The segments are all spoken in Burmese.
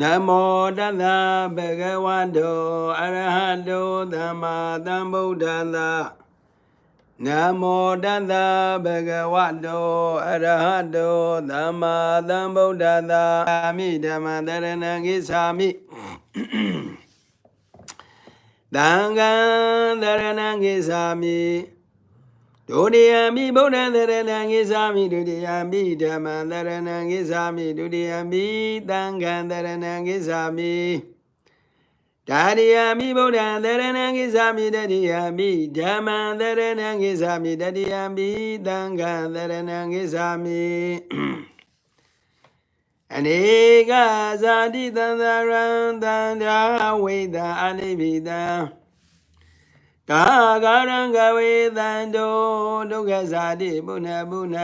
နမောတသဗုဒ္ဓဝတ္တောအရဟတောသမ္မာသမ္ဗုဒ္ဓတ္တနမောတသဗုဒ္ဓဝတ္တောအရဟတောသမ္မာသမ္ဗုဒ္ဓတ္တအာမိဓမ္မတရဏံကိသာမိ သံဃံတရဏံကိသာမိဒုတိယမိဗုဒ္ဓသရဏံကိသာမိဒုတိယမိဓမ္မသရဏံကိသာမိဒုတိယမိသံဃံသရဏံကိသာမိဒါရိယမိဗုဒ္ဓသရဏံကိသာမိတတိယမိဓမ္မံသရဏံကိသာမိတတိယမိသံဃံသရဏံကိသာမိ အနေကဇာတိတံသရံတန္တာဝိတံအနိဗ္ဗိတံကာဂရံကဝေတန္တောဒုက္ခဇာတိပုဏ္ဏပုဏ္ဏ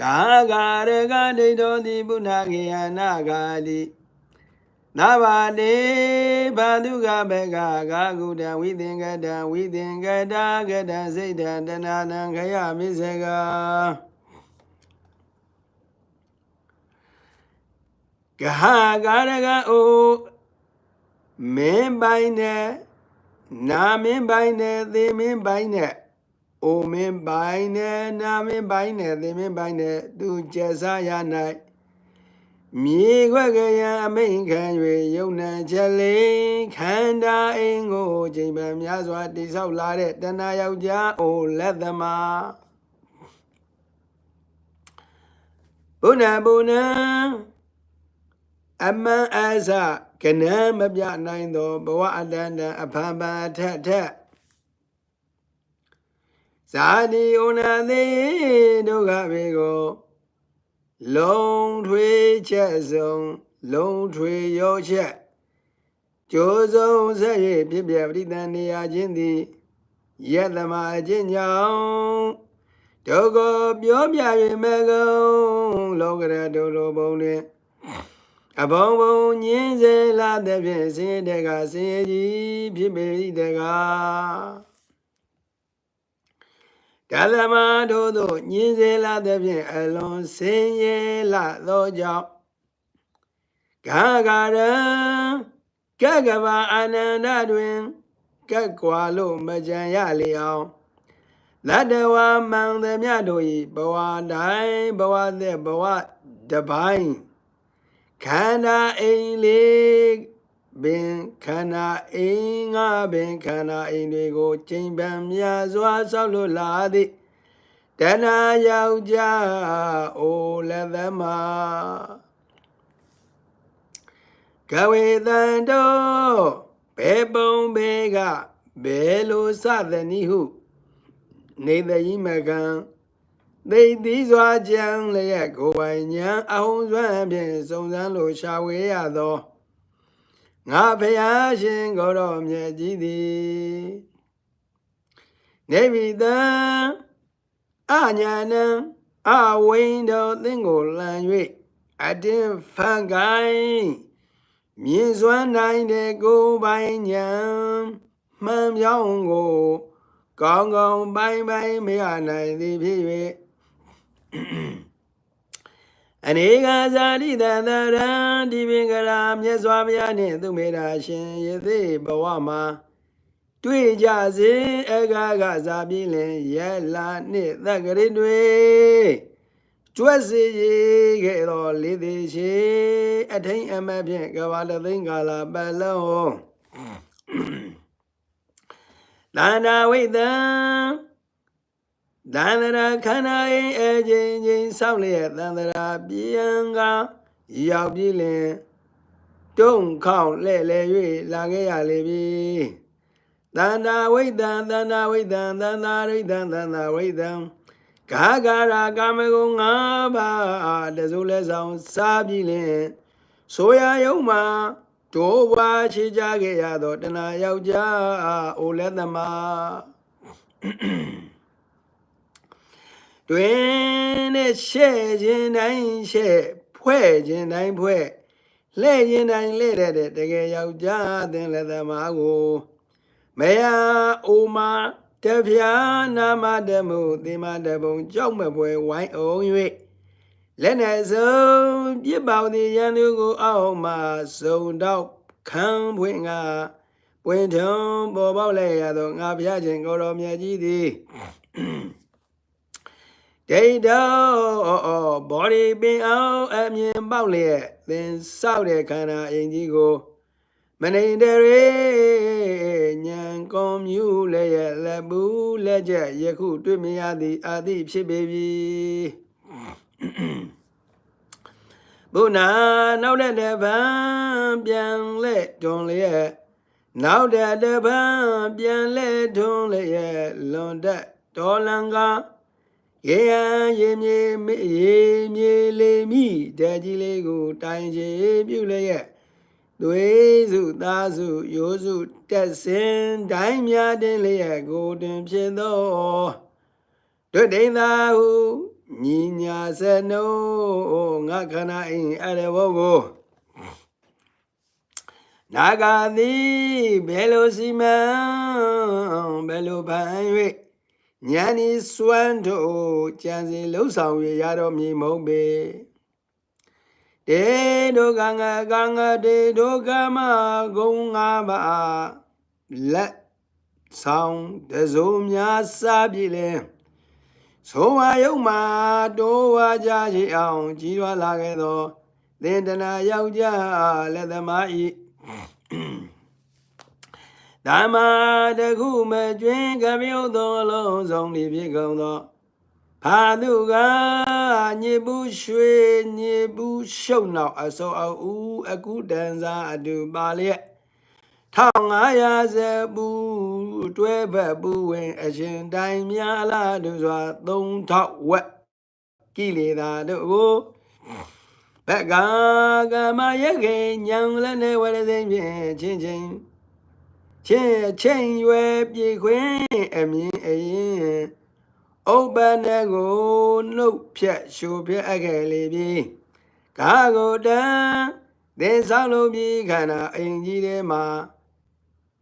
ကာဂရကဒိဋ္ဌောတိပုဏ္ဏခေယနာဂာတိနဘာတိဘာဒုက္ခဘေကကာကုတံဝိသင်္ကတံဝိသင်္ကတာကတံစိတ်တံတဏနံခယမိစေက ကဟာကာရကအိုမင်းပိုင်နဲ့နာမင်းပိုင်းနဲ့သေမင်းပိုင်းနဲ့အိုမင်းပိုင်းနဲ့နာမင်းပိုင်းနဲ့သေမင်းပိုင်းနဲ့သူကျက်စားရ၌မြေခွက်ကရန်အမိန်ခံ၍ယုံနံချက်လေးခန္ဓာအင်းကိုချိန်ပန်များစွာတိဆောက်လာတဲ့တဏှာယောက်ျားအိုလက်သမားဘုနာဘုနာ အမန်အစကနံမပြနိုင်သောဘဝအတန္တံအဖန်ပန်အထက်ထက်ဇာတိဩနာတိဒုက္ခဘေကိုလုံးထွေးချက်ဆုံးလုံးထွေးရောချက်ကြိုးစုံဆက်၍ဖြစ်ပြပရိသန်နေရခြင်းသည်ယတမအချင်းကြောင့်ဒုက္ခပြောပြ၍မကုံလောကရဒုလိုဘုံတွင် အဘုံဘုံညင်းစေလာတဲ့ဖြင့်ဆင်းရဲတဲ့ကဆင်းရဲကြီးဖြစ်ပေ၏တကားဒါသမတို့တို့ညင်းစေလာတဲ့ဖြင့်အလွန်ဆင်းရဲလာသောကြောင့်ဂါဂရံကကဘာအာနန္ဒတွင်ကက်ကွာလို့မကြံရလေအောင်လတ္တဝါမံသမျှတို့၏ဘဝတိုင်းဘဝသက်ဘဝတစ်ပိုင်း ခန္ဓာအိမ်လေးပင်ခန္ဓာအိမ်ငါပင်ခန္ဓာအိမ်တွေကိုချိန်ပန်မြာစွာဆောက်လို့လာသည်တဏှာယောက်ျားအိုလက်သမကဝေတန်တော်ဘေပုံဘေကဘယ်လိုစသနည်းဟုနေတည်မကံ သိသိစွာကြံလျက်ကိုယ်ပိုင်ညာအဟုံစွမ်းဖြင့်စုံစမ်းလိုရှာဝေရသောငါဖျားရှင်ကိုယ်တော်မြတ်ကြီးသည်နေဗိတံအညာနံအဝိန်တော်သင်ကိုလံ၍အတင်းဖန်ကိုင်းမြင်စွမ်းနိုင်တဲ့ကိုယ်ပိုင်ညာမှန်ပြောင်းကို ကောင်းကောင်းပိုင်ပိုင်မရနိုင်သည်ဖြစ်၍ အနေကဇာတိတတရံဒီပင်ကရာမြတ်စွာဘုရားနှင့်သူမေတာရှင်ယသိဘဝမှာတွေ့ကြစေအကကဇာပြင်းလင်ရဲလာနှင့်သက္ကရိတွေကျွတ်စီရေခဲ့တော်လေးသေးရှိအထိန်အမတ်ဖြင့်ကဘာလသိန်းကာလပတ်လုံးသန္တာဝိတံ သန္တရာခန္ဓာအိမ်အချင်းချင်းဆောက်လျက်သန္တရာပြန်ကရောက်ပြီးလင်တုံခေါန့်လဲ့လဲ၍လာခဲ့ရလေပြီသန္တာဝိတံသန္တာဝိတံသန္တာရိတံသန္တာဝိတံဂါဂရာကာမဂုဏ်၅ပါးတစိုးလဲဆောင်စားပြီးလင်ဆိုရယုံမှာဒိုးဘွားချေကြခဲ့ရသောတဏှာယောက်ျားအိုလက်သမား တွင်နဲ့ရှဲ့ခြင်းတိုင်းရှဲ့ဖွဲ့ခြင်းတိုင်းဖွဲ့လှဲ့ရင်တိုင်းလှဲ့တဲ့တဲ့တကယ်ယောက်ျားသင်လက်သမားကိုမယားအိုမာတပြားနာမတမှုသင်မတပုံကြောက်မပွဲဝိုင်းအောင်၍လက်နဲ့ဆုံးပြစ်ပေါသည်ရန်သူကိုအောက်မှစုံတော့ခံဖွင့်ကပွင့်ထုံပေါ်ပေါက်လဲရသောငါဘုရားရှင်ကိုတော်မြတ်ကြီးသည် ဒိဋ္ဌောဘောရီပင်အောင်အမြင်ပေါက်လျက်သင်ဆောက်တဲ့ခန္ဓာအင်ကြီးကိုမနေတရေညံကွန်မြူလည်းရဲ့လက်ဘူးလက်ချက်ယခုတွေ့မြင်ရသည်အာတိဖြစ်ပေပြီဘုနာနောက်တဲ့တပံပြန်လဲတွန်လျက်နောက်တဲ့တပံပြန်လဲတွန်လျက်လွန်တက်တော်လံကား ရေရန်ရေမြေမေရေမြေလေးမိတကြီးလေးကိုတိုင်ချေပြုလျက်သွေးစုသားစုရိုးစုတက်စင်တိုင်းများတင်လျက်ကိုတင်ဖြစ်သောဒွဋ္ဌိသာဟုညီညာစနုငါခန္ဓာအင်းအရဘောကိုနာဂာတိဘယ်လိုစီမံဘယ်လိုဖန်၍ ဉာဏ်ဤစွမ်းတို့ကြံစီလှုပ်ဆောင်ရရတော်မည်မဟုတ်ပေတေဒုက္ခငါကံငါတေဒုက္ခမဂုံငါပါလက်ဆောင်တစုံများစားပြီလေဆိုဝါယုံမှာတိုးဝါကြရှိအောင်ကြီးရွာလာခဲ့သောသင်္တနာယောက်ျားလက်သမားဤ ဓမ္မာတခုမကျွင်းကပြုတ်သောအလုံးစုံဒီဖြစ်ကုန်သောဖာသူကညစ်ဘူးရွှေညစ်ဘူးရှုပ်နောက်အစောအအူအကုတန်စာအတူပါလျက်1500ဇဘူးတွဲဘက်ဘူးဝင် အရှင်တိုင်များလာသူစွာ3000ဝက်ကိလေသာတို့ကိုဘက်ကကမယခေညံလည်းနေဝရစိဖြင့်ချင်းချင်း ချင်းချင်းရွယ်ပြေခွင်းအမြင်အရင်ဥပ္ပန္နကိုနှုတ်ဖြတ်ရှုဖြတ်အပ်ခဲ့လေပြီကာကိုတံသင်ဆောင်လို့ပြီးခန္ဓာအင်ကြီးထဲမှာ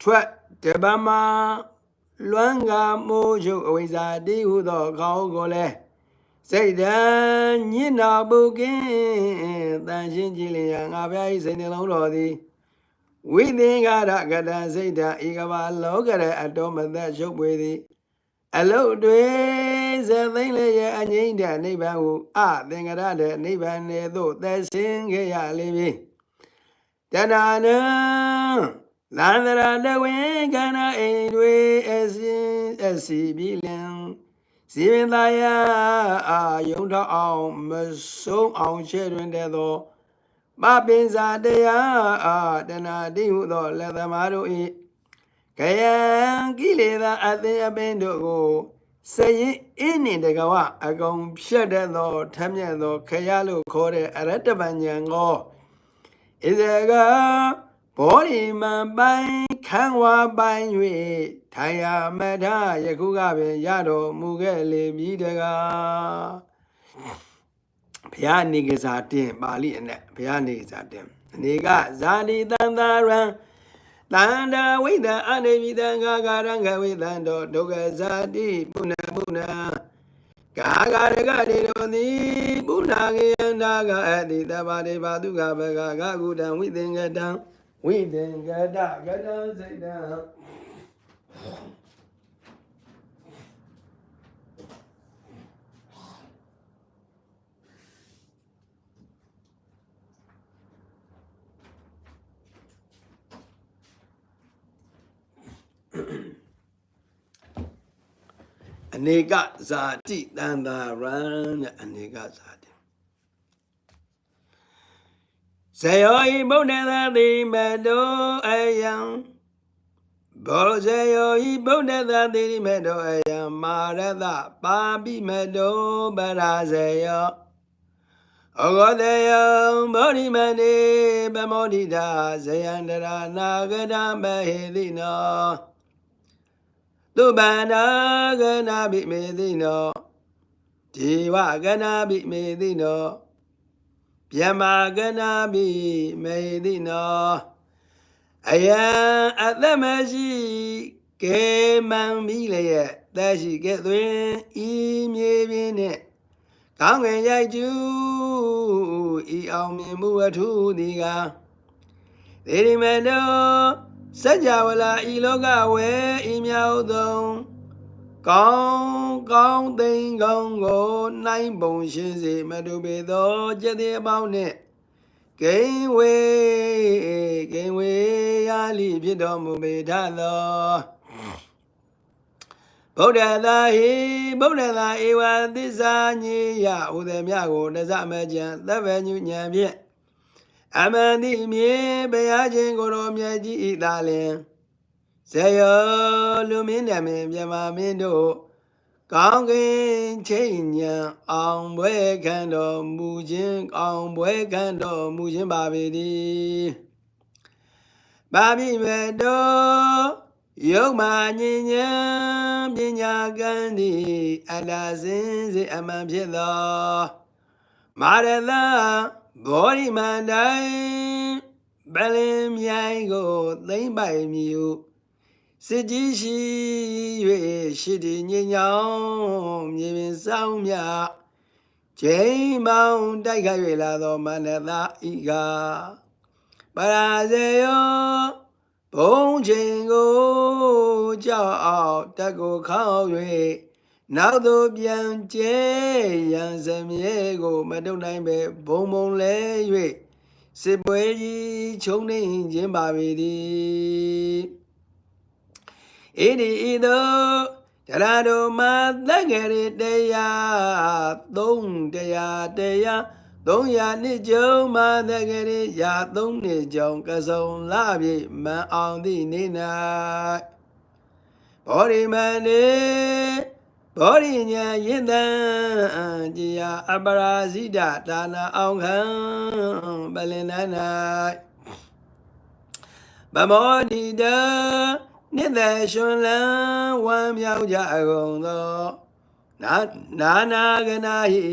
ထွက်တပမာလွမ်းကာမိုးရုပ်အဝိဇ္ဇာတိဟုသောခေါင်းကိုလည်းစိတ်တံညစ်နာပုကင်းတန်ရှင်းကြည်လျာငါဘုရား၏စိတ်နှလုံးတော်သည် ဝိသင်္ကာရကတစိတ်တဧကဘာလောကရအတော်မသက်ရုပ်ပွေသည်အလုတ်တွေဇသိမ့်လည်းရဲ့အငိမ့်တဲ့နိဗ္ဗာန်ကိုအသင်္ကရတဲ့နိဗ္ဗာန်နယ်သို့သက်ဆင်းခဲ့ရလိမ့်မည်တဏှာနံသန္တရာတဝင်းကဏအိမ်တွေအစင်အစီပြီလံစီရင်သာယအာယုံထောက်အောင်မဆုံးအောင်ရှဲတွင်တဲ့သော မပင်စာတရားအာတဏှာတိဟုသောလက်သမားတို့၏ကယံကိလေသာအသင်အပင်တို့ကိုစရင်အင်းနှင့်တကဝအကုန်ဖြတ်တတ်သောထမ်းမြတ်သောခရလို့ခေါ်တဲ့အရတ္တပညာကိုဣဇကဘောရီမံပိုင်ခံဝါပိုင်၍ထိုင်ရမထယခုကပင်ရတော်မူခဲ့လေပြီတကား ဘုရားနေကစားတင်ပါဠိအနဲ့ဘုရားနေကစားတင်အနေကဇာတိတန်တာရံတန္တာဝိဒံအနေမိတံဂါဂရံဂဝိတံတောဒုက္ခဇာတိပုဏ္ဏပုဏ္ဏဂါဂရကတိရောတိပုဏ္ဏကေယန္တာကအတိတဘာတိဘာတုကဘဂဂကုတံဝိသင်္ကတံဝိသင်္ကတကတံစိတ်တံ အနေကဇာတိတန်တာရံတဲ့အနေကဇာတိဇယောဤဘုဒ္ဓသာတိမတောအယံဘောဇယောဤဗုဒ္ဓသာတိမတောအယံမာရတပါပိမတောပရာဇယောဩဂောတယံဗောဓိမန္တိပမောဒိတာဇယန္တရာနာဂတမဟေတိနော သုပန္နာကနာဘိမေတိနောဒီဝကနာဘိမေတိနောဗျမကနာမိမေတိနောအယံအသက်မရှိကဲမံမိလျက်သက်ရှိကဲ့သွင်ဤမြေပြင်းနှင့်ကောင်းငယ်ရိုက်ကျူးဤအောင်မြင်မှုအထုသည်ကဒေရိမတော စัจ java လာဤလောကဝဲဤမြောက်သောကောင်းကောင်းသိင်ကောင်းကိုနိုင်ပုံရှင်းစေမတူပေသောကျက်သေးအပေါင်းနှင့်ဂိမ်းဝေဂိမ်းဝေရလိဖြစ်တော်မူပေထသောဗုဒ္ဓသာဟိဗုဒ္ဓသာဧဝသစ္စာညေယဟူသည်မြကိုတဇမကြံသဗ္ဗညုညံဖြင့် အမန္တိမြေဘုရားရှင်ကိုယ်တော်မြတ်ကြီးဤသာလင်ဇေယောလူမင်းနမင်းမြမမင်းတို့ကောင်းကင်ချိန်ညံအောင်ပွဲခံတော်မူခြင်းအောင်ပွဲခံတော်မူခြင်းပါပေသည်ပါပိမေတောယုံမာညဉ္ဉံပညာကံသည်အတ္တစင်စေအမှန်ဖြစ်သောမာရသ ဘောရိမန္တိုင်ပလင်မြိုင်ကိုသိမ့်ပိုင်မြူစစ်ကြီးရှိ၍ရှိတည်ငြိမ်ချောင်းမြေပြင်ဆောင်မြချိန်မောင်တိုက်ခိုက်၍လာသောမနတဤကပရာဇေယောဘုံချိန်ကိုကြောက်အောင်တက်ကိုခေါက်၍ နောက်သို့ပြန်ကျဲရန်စမြဲကို မတုံနိုင်ပဲဘုံဘုံလဲ၍စစ်ပွဲကြီးချုံနေခြင်းပါပေသည်ဣတိဤသို့တရာတို့မှာသက်ငယ်ရတရားသုံးတရားတရားသုံးရာနှစ်ကြုံမှာသက်ငယ်ရရာသုံးနှစ်ကြုံကစုံလာပြီမန်အောင်သည့်နေ့၌ဘောရိမန္နေ ဘောရိညာယင်တံကြည်ယာအပရာဇိတဒါနာအောင်ခံပလင်န၌ဗမောတိတနှစ်သက်ရှင်လန်းဝမ်းမြောက်ကြကုန်သောနာနာနာကနာဟိ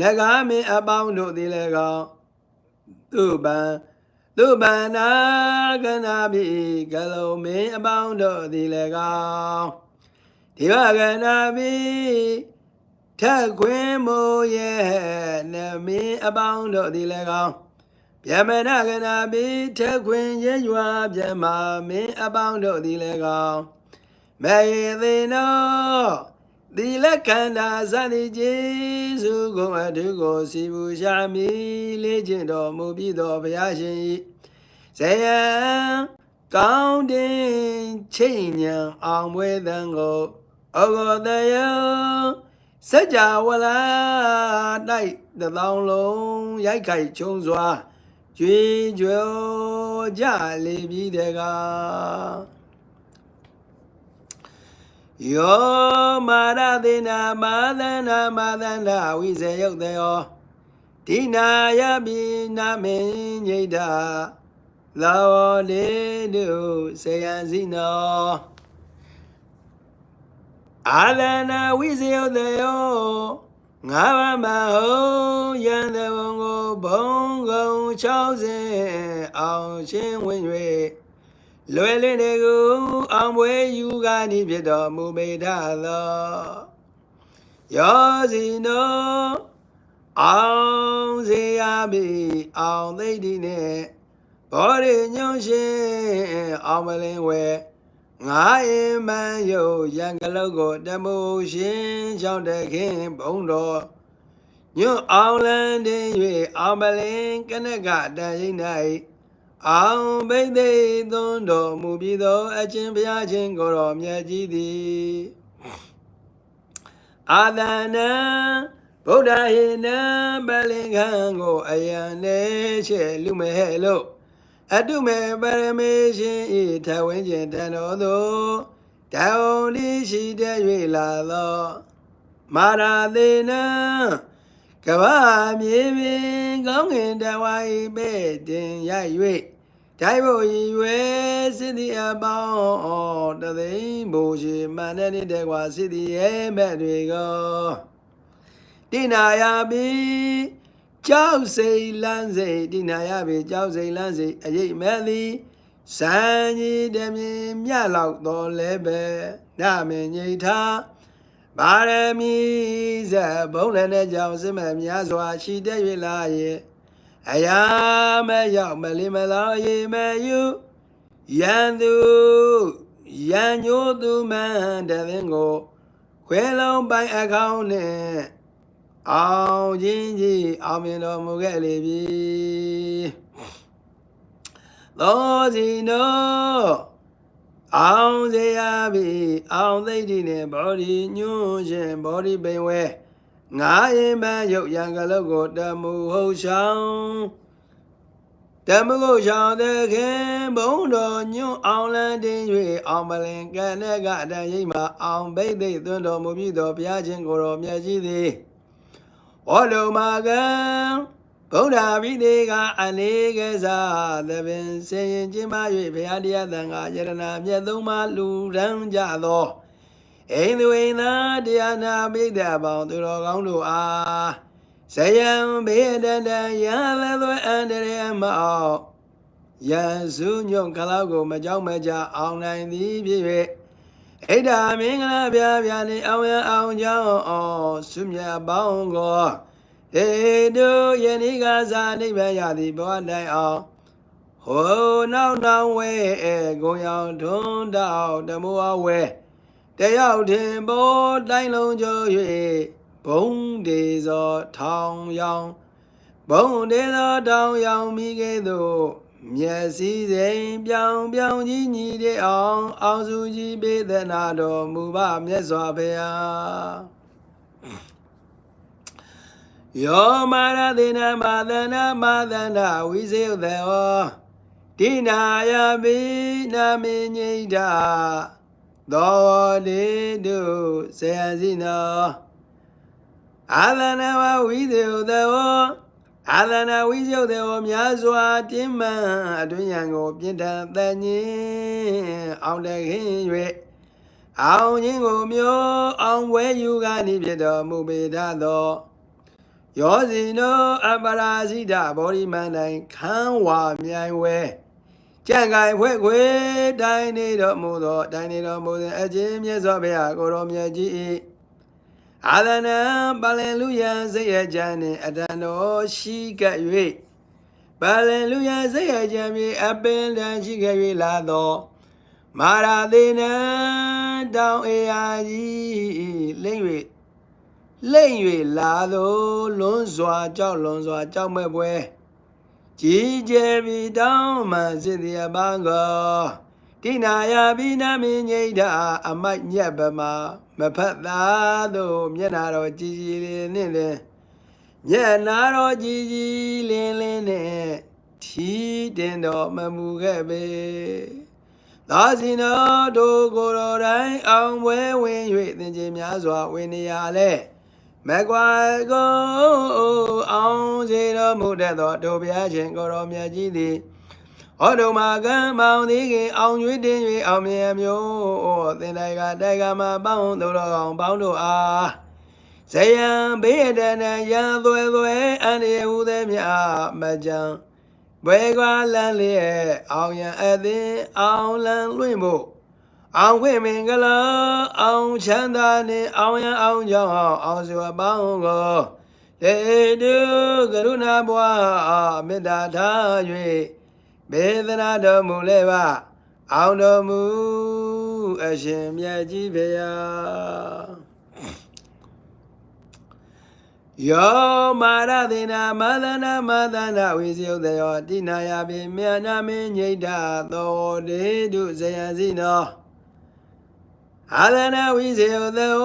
နဂါမင်းအပေါင်းတို့သည်လည်းကောင်းသူပံသူပန္နာကနာပိကလုံးမင်းအပေါင်းတို့သည်လည်းကောင်း ဒီဝကနာပိထက်ခွင်းမိုးရဲ့နမင်းအပေါင်းတို့သည်လည်းကောင်းဗျမနကနာပိထက်ခွင်းရဲ့ရွာဗျမမင်းအပေါင်းတို့သည်လည်းကောင်းမေသေနောသီလခန္ဓာသတိကျေစုကိုအထုကိုစီပူရှာမိလေးခြင်းတော်မူပြီးသောဘုရားရှင်၏ဇယံကောင်းတင်ချိန်ညံအောင်ပွဲတန်ကို ဩဂောတယစัจ java လာတိုက်တသောင်းလုံးရိုက်ခိုက်ချုံစွာကြွေကြောကြလေပြီးတကားယောမာရသေနာမာသနာမာသနာဝိဇေယုတ်တယောဒီနာယပိနာမေညိတာလောလေနုစေယံစီနော အာလနာဝိဇေယုတ်တယောငါးပါးမဟုတ်ယံတဘုံကိုဘုံကုံ60အောင်ချင်းဝင်၍လွယ်လင်းတဲ့ကိုအောင်ပွဲယူကနေဖြစ်တော်မူပေထသောယောစီနောအောင်စေရပြီအောင်သိတိနဲ့ဘောရညွန့်ရှင်အောင်မလင်းဝဲ ငါအင်မန်ယုတ်ရံကလုတ်ကိုတမှုရှင်ချောင်းတခင်ဘုံတော်ညွန့်အောင်လန်းတင်၍အောင်မလင်းကနကတန်ရိမ့်၌အောင်ဘိသိက်သွန်းတော်မူပြီးသောအချင်းဘုရားချင်းကိုယ်တော်မြတ်ကြီးသည်အာသနံဗုဒ္ဓဟိနံပလင်ခံကိုအယံနေချေလူမဲလို့ အတုမေပရမေရှင်ဤထဝင်းကျင်တန်တော်သို့တောင်းလိရှိတဲ့၍လာသောမာရာသေနံကဘာမြေပင်ကောင်းငင်တဝိုင်းပဲ့တင်ရိုက်၍တိုင်ဖို့ရည်ရွယ်စစ်သည်အပေါင်းတသိန်းဘိုးရှိမန္တလေးတကွာစစ်သည်ရဲ့မဲ့တွေကိုတိနာယာပိထ ကြောက်စိတ်လန်းစိတ်ဒီနာရပြီကြောက်စိတ်လန်းစိတ်အရေးမဲ့သည်စံကြီးတမြင်မြလောက်တော်လဲပဲနာမည်ညိထားပါရမီဇဘုံလည်းတဲ့ကြောင့်စစ်မဲ့များစွာရှိတဲ့၍လာရဲ့အရာမရောက်မလီမလောရေမယူရန်သူရန်ညိုသူမှန်တဲ့ရင်ကိုခွဲလုံးပိုင်အကောင်းနဲ့ အောင်ချင်းကြီးအောင်မြင်တော်မူခဲ့လေပြီသောစီနောအောင်စေရပြီအောင်သိတိနဲ့ဘောဒီညွန့်ရှင်ဘောဒီပိန်ဝဲငါရင်ပန်းရုပ်ရံကလုတ်ကိုတမှုဟုတ်ဆောင်တမှုကိုရှောင်းတဲ့ခင်ဘုံတော်ညွန့်အောင်လန်းတင်၍အောင်ပလင်ကနဲ့ကအတန်ရိပ်မှာအောင်ဘိသိက်သွန်းတော်မူပြီးတော်ဘုရားရှင်ကိုယ်တော်မြတ်ကြီးသည် ဟောလုံမာကံဗုဒ္ဓဘိသေကအလေးကစားသဘင်ဆင်ရင်ကျင်းပ၍ဘုရားတရားသံဃာယရနာမြတ်သုံးပါးလူရန်ကြသောအိန္ဒဝိနာတရားနာပိဋကပေါင်းသူတော်ကောင်းတို့အားဇယံဘေဒတံရသသွအန္တရေမအောင်ယံစုညွန့်ခလောက်ကိုမကြောက်မကြအောင်နိုင်သည်ဖြစ်၍ ဣဒ္ဓမင်္ဂလာပြပြနေအောင်ရအောင်ကြောင်းအောင်ဆုမြတ်ပေါင်းကိုေတုယနေ့ကစားနိဗ္ဗာန်ရသည်ဘဝတိုင်အောင်ဟိုနောက်နောက်ဝဲအဲဂုံရောင်ထွန်းတောက်တမောအဝဲတယောက်တင်ပေါ်တိုင်းလုံးကျော်၍ဘုံဒေဇောထောင်ရောင်ဘုံဒေဇောထောင်ရောင်မိကဲ့သို့ မျက်စိစိမ်ပြောင်ပြောင်ကြီးညီတဲ့အောင်အောင်စုကြီးပေးသနာတော်မူပါမြတ်စွာဘုရားယောမာရသေနမာသနာမာသနာဝိဇေယသေဟောတိနာယပိနာမေညိတာသောတေတုဇေယစီနောအာသနာဝဝိဇေယသေဟော အာသနာဝိဇေယသေဟောများစွာတင်းမှန်အတွင်းရန်ကိုပြင့်တန်တန်ညင်းအောင်တခင်၍အောင်ခြင်းကိုမျိုးအောင်ဝဲယူကနေဖြစ်တော်မူပေတတ်သောယောဇီနောအပရာဇိတဘောဓိမန္တိုင်ခန်းဝါမြိုင်ဝဲကြံကိုင်ဖွဲ့ခွေတိုင်းနေတော်မူသောတိုင်းနေတော်မူသောအချင်းမြတ်စွာဘုရားကိုရောမြတ်ကြီး၏ အာသနံပလင်လူယံစိတ်ရကြံနှင့်အတန်တော်ရှိကပ်၍ပလင်လူယံစိတ်ရကြံမြေအပင်တန်ရှိခဲ့၍လာသောမာရာသေနံတောင်အေယာကြီးလိမ့်၍လိမ့်၍လာသောလွန်းစွာကြောက်လွန်စွာကြောက်မဲ့ပွဲကြီးကျယ်ပြီးတောင်းမှစစ်တရားပန်းကောတိနာယပိနာမင်းငိဋ္ဌအမိုက်ညက်ပမာ မဖတ်သားတို့မျက်နာတော်ကြည်ကြည်လင်းနဲ့လည်းမျက်နာတော်ကြည်ကြည်လင်းလင်းနဲ့ထီးတင်တော်မမူခဲ့ပေသာစီနောတို့ကိုယ်တော်တိုင်းအောင်ပွဲဝင်၍သင်္ကြန်များစွာဝင်နေရလဲမကွာကိုအောင်စေတော်မူတတ်သောတို့ဘုရားရှင်ကိုရောမြတ်ကြီးသည် ဟောတုမာကံမောင်သည်ကအောင်ကျွေးတင်၍အောင်မြတ်မျိုးသင်တိုင်ကတိုက်ကမှာပေါင်းသူတော်အောင်ပေါင်းတို့အားဇယံဘေးတနရန်သွဲသွဲအန္တရာယ်ဟုသည်မြမကြံဘွယ်ကွာလန်းလျက်အောင်ရန်အသင်အောင်လန်းလွင့်ဖို့အောင်ခွင့်မင်္ဂလာအောင်ချမ်းသာနှင့်အောင်ရန်အောင်ကြောင်းအောင်စွာပေါင်းကိုတေတုကရုဏာဘွားမေတ္တာထား၍ ဘေဒနာတော်မူလဲပါအောင်တော်မူအရှင်မြတ်ကြီးဖေယယောမာရသေနာမသနာမသနာဝိဇယုတယောတိနာယပိမြာနာမေညိဋ္ဌသောတေတုဇယစီနောအာလနာဝိဇေယသော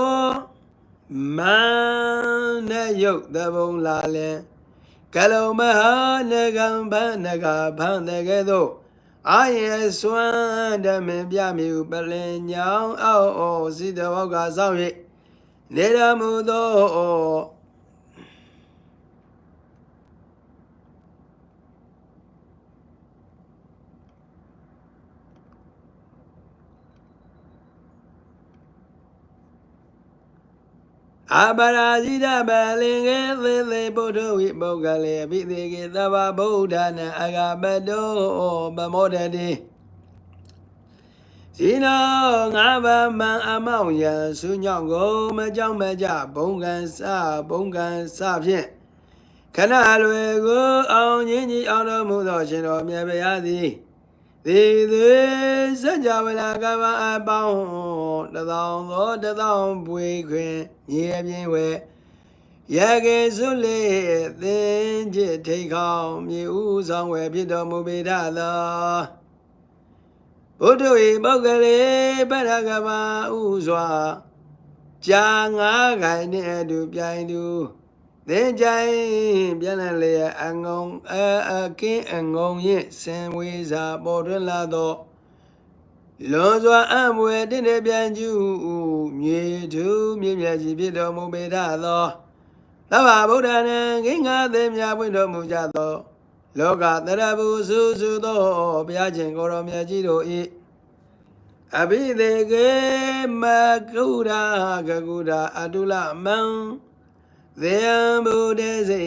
မန္နယုတ်သဘုံလာလင် ကလုံမဟာနဂံဗန္နဂဗန္တကဲ့သို့အာယေစွမ်းဓမင်ပြမြူပလင်ညောင်းအောက်အောစီတဘောကစောင့်၍နေရမှုသော အပရာဇိတပလင်ကေသေသေပုထုဝိပုဂ္ဂလေအဘိသေကေသဗ္ဗဗုဒ္ဓနာအဂပတောပမောတတိဇိနောငါးပါးမံအမောင်ယံဆုညောင်းကိုမကြောက်မကြဘုံကံစဘုံကံစဖြင့်ခဏလွယ်ကိုအောင်ကြီးကြီးအောင်တော်မူသောရှင်တော်မြတ်ဗျာသည် သေသေးစัจ java လာကဘာအပေါင်းတသောင်းသောတသောင်းပွေခွင်မြေပြင်းဝဲရကေစုလေသင်จิตထိတ်ခေါင်မြေဥဆောင်ဝဲဖြစ်တော်မူပေထသောဘုဒ္ဓဝေပုဂ္ဂလေပရကဘာဥစွာကြာငါးခိုင်နှင့်အတူပြိုင်တူ သင်ကြိုင်ပြန်လည်လျက်အငုံအအကင်းအငုံရင်စင်ဝေစာပေါ်ထွန်းလာသောလွန်စွာအံ့မွေတင့်တဲ့ပြန်ကျူမြေသူမြင့်မြတ်ကြီးဖြစ်တော်မူပေထသောသဗ္ဗဗုဒ္ဓနံဂင်္ဂသေမြပွင့်တော်မူကြသောလောကတရဘူးစုစုသောဘုရားရှင်ကိုရောမြတ်ကြီးတို့၏အဘိသေကေမကုရာဂကုရာအတုလမံ သေယံဘုဒ္ဓစေ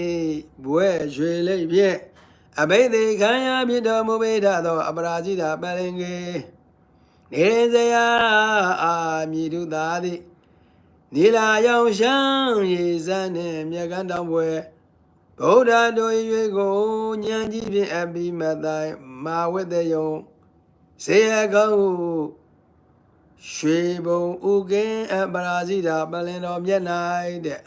ဘွဲ့ရွှေလိပ်ဖြင့်အဘိသေခံရဖြစ်တော်မူပေထသော အပရာဇိတာပလင်ကေနေရင်စရာအာမြည်သူသာသည်နီလာရောင်ရှမ်းရေစမ်းနှင့်မြကန်းတောင်ပွဲဗုဒ္ဓတို့ရွေကိုဉာဏ်ကြီးဖြင့်အပိမတိုင်မာဝတ္တယုံစေယကောရွှေဘုံဥကင်းအပရာဇိတာပလင်တော်မျက်၌တဲ့